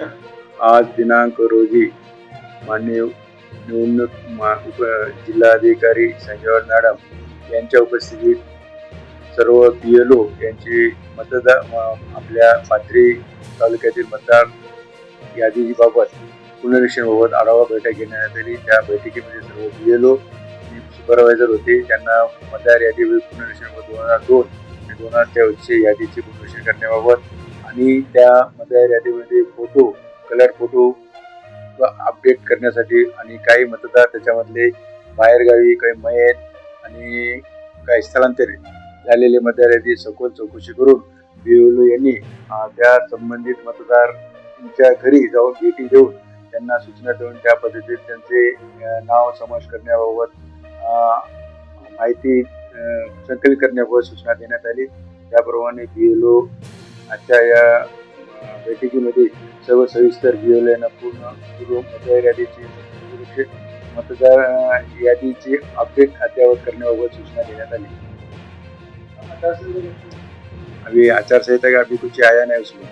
आज दिनांक रोजी माननीय निवडणूक मा उप जिल्हाधिकारी संजय मॅडम यांच्या उपस्थितीत सर्व पी एल ओ यांची मतदार आपल्या पाथरी तालुक्यातील मतदार यादीबाबत पुनरीक्षणाबाबत आढावा बैठक घेण्यात आली. त्या बैठकीमध्ये सर्व पी एल ओ सुपरवायझर होते. त्यांना मतदार यादी पुनरीक्षण दोन हजार दोन आणि दोन हजार तेवीसचे यादीचे पुनरीक्षण करण्याबाबत आणि त्या यादीमध्ये फोटो कलर फोटो अपडेट करण्यासाठी आणि काही मतदार त्याच्यामधले बाहेरगावी काही मयत आणि काही स्थलांतरित झालेले मतदार यादी सखोल चौकशी करून बीओलो यांनी त्या संबंधित मतदारांच्या घरी जाऊन भेटी देऊन त्यांना सूचना देऊन त्या पद्धतीत त्यांचे नाव समावेश करण्याबाबत माहिती संकलित करण्याबाबत सूचना देण्यात आली. त्याप्रमाणे बीएलओ आजच्या या बैठकीमध्ये सर्व सविस्तर बीएलओ यांना पूर्ण पूर्व मतदार यादीची मतदार यादीची अपडेट अद्ययावत करण्याबाबत सूचना देण्यात आली. अभी आचार संहिता का अभी कुछ आया नहीं उसमें